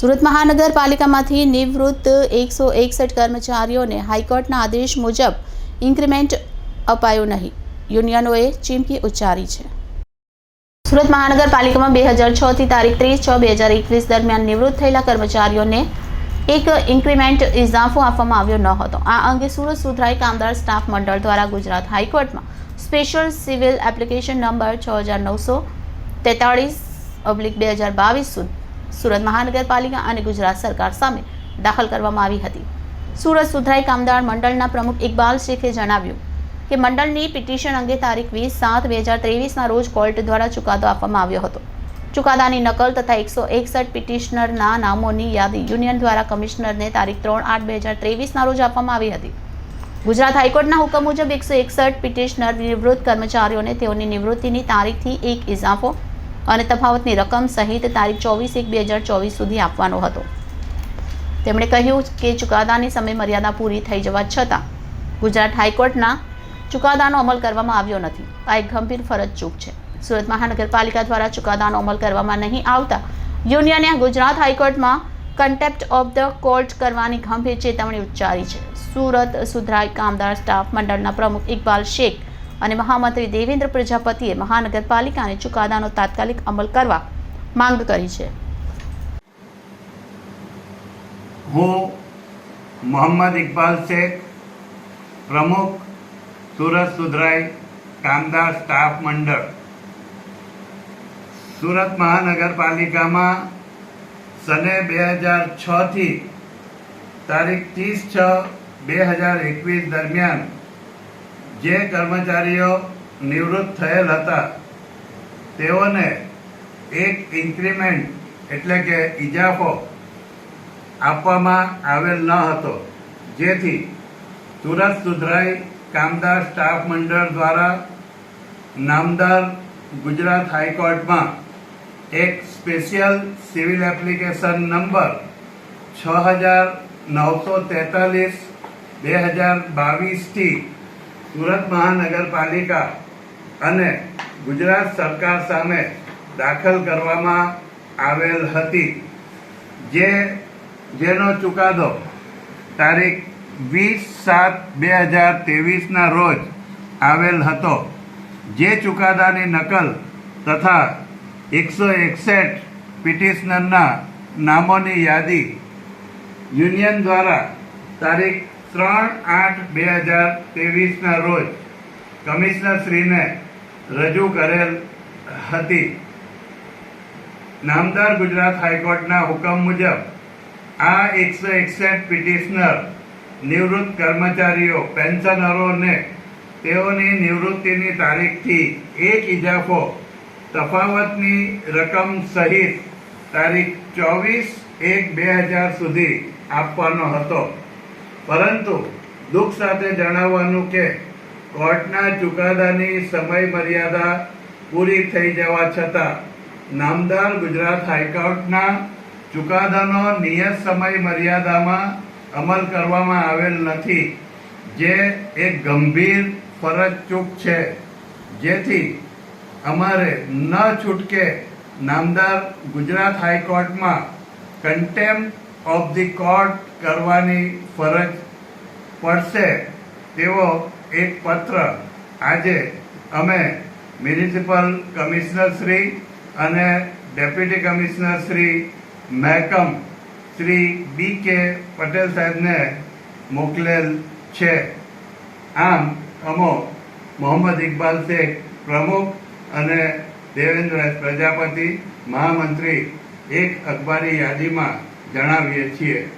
સુરત મહાનગરપાલિકામાંથી નિવૃત્ત એકસો એકસઠ કર્મચારીઓને હાઈકોર્ટના આદેશ મુજબ ઇન્ક્રીમેન્ટ અપાયું નહીં. યુનિયનોએ ચીમકી ઉચ્ચારી છે. સુરત મહાનગરપાલિકામાં બે હજાર છથી તારીખ ત્રીસ છ બે હજાર એકવીસ દરમિયાન નિવૃત્ત થયેલા કર્મચારીઓને એક ઇન્ક્રીમેન્ટ ઇજાફો આપવામાં આવ્યો ન હતો. આ અંગે સુરત સુધરાઈ કામદાર સ્ટાફ મંડળ દ્વારા ગુજરાત હાઈકોર્ટમાં સ્પેશિયલ સિવિલ એપ્લિકેશન નંબર છ હજાર નવસો તેતાળીસ ઓબ્લિક બે હજાર બાવીસ સુધી સુરત મહાનગરપાલિકા અને ગુજરાત સરકાર સામે દાખલ કરવામાં આવી હતી. સુરત સુધરાઈ કામદાર મંડળના પ્રમુખ ઇકબાલ શેખે જણાવ્યું કે મંડળની પિટિશન અંગે તારીખ વીસ સાત બે હજાર ત્રેવીસના રોજ કોર્ટ દ્વારા ચુકાદો આપવામાં આવ્યો હતો. ચુકાદાની નકલ તથા એકસો એકસઠ પિટિશનરના નામોની યાદી યુનિયન દ્વારા કમિશનરને તારીખ ત્રણ આઠ બે હજાર ત્રેવીસના રોજ આપવામાં આવી હતી. ગુજરાત હાઈકોર્ટના હુકમ મુજબ એકસો એકસઠ પિટિશનર નિવૃત્ત કર્મચારીઓને તેઓની નિવૃત્તિની તારીખથી એક ઇજાફો અને તફાવતની રકમ સહિત તારીખ ચોવીસ એક બે હજાર ચોવીસ સુધી આપવાનો હતો. તેમણે કહ્યું કે ચુકાદાની સમય મર્યાદા પૂરી થઈ જવા છતાં ગુજરાત હાઈકોર્ટના ચુકાદાનો અમલ કરવામાં આવ્યો નથી. આ એક ગંભીર ફરજ ચૂક છે. સુરત મહાનગરપાલિકા દ્વારા ચુકાદાનો અમલ કરવામાં નહીં આવતા યુનિયને ગુજરાત હાઈકોર્ટમાં કન્ટેપ્ટ ઓફ ધ કોર્ટ કરવાની ગંભીર ચેતવણી ઉચ્ચારી છે. સુરત સુધરાઈ કામદાર સ્ટાફ મંડળના પ્રમુખ ઇકબાલ શેખ અને મહામંત્રી દેવેન્દ્ર પ્રજાપતિએ મહાનગરપાલિકાને ચુકાદાનો તાત્કાલિક અમલ કરવા માંગ કરી છે. હું મોહમ્મદ ઇકબાલ શેખ, પ્રમુખ સુરત સુધરાઈ કામદાર સ્ટાફ મંડળ. સુરત મહાનગરપાલિકામાં સને બે હજાર છથી તારીખ ત્રીસ છ બે હજાર એકવીસ દરમિયાન જે કર્મચારીઓ નિવૃત્ત થયેલ હતા, તેઓને એક ઇન્ક્રીમેન્ટ એટલે કે ઇજાફો આપવામાં આવેલ ન હતો. જેથી તુરંત સુધરાઈ કામદાર સ્ટાફ મંડળ દ્વારા નામદાર ગુજરાત હાઈકોર્ટમાં એક સ્પેશિયલ સિવિલ એપ્લિકેશન નંબર છ હજાર નવસો તેતાલીસ બે હજાર બાવીસથી સુરત મહાનગરપાલિકા અને ગુજરાત સરકાર સામે દાખલ કરવામાં આવેલ હતી. જે, જેનો ચુકાદો તારીખ વીસ સાત બે હજાર ત્રેવીસના રોજ આવેલ હતો. જે ચુકાદાની નકલ તથા એકસો એકસઠ પિટિશનરના નામોની યાદી યુનિયન દ્વારા તારીખ ત્રણ આઠ બે હજાર ત્રેવીસના રોજ કમિશનરશ્રીને રજૂ કરેલ હતી. નામદાર ગુજરાત હાઈકોર્ટના હુકમ મુજબ આ એકસો એકસઠ પિટિશનર નિવૃત્ત કર્મચારીઓ, પેન્શનરોને તેઓની નિવૃત્તિની તારીખથી એક ઇજાફો, તફાવતની રકમ સહિત તારીખ ચોવીસ એક બે હજાર સુધી આપવાનો હતો. પરંતુ દુઃખ સાથે જણાવવાનું કે કોર્ટના ચુકાદાની સમય મર્યાદા પૂરી થઈ જવા છતાં નામદાર ગુજરાત હાઈકોર્ટના ચુકાદાનો નિયત સમય મર્યાદામાં અમલ કરવામાં આવેલ નથી, જે એક ગંભીર ફરજ ચૂક છે. જેથી અમારે ન છૂટકે નામદાર ગુજરાત હાઈકોર્ટમાં કન્ટેમ્પ ઓફ ધી કોર્ટ કરવાની ફરજ પડશે તેવો એક પત્ર આજે અમે મ્યુનિસિપલ કમિશનર શ્રી અને ડેપ્યુટી કમિશનર શ્રી મહેકમ શ્રી બી કે પટેલ સાહેબને મોકલેલ છે. આમ અમો મોહમ્મદ ઇકબાલ શેખ પ્રમુખ અને દેવેન્દ્ર પ્રજાપતિ મહામંત્રી એક અખબારી યાદીમાં જણાવીએ છીએ.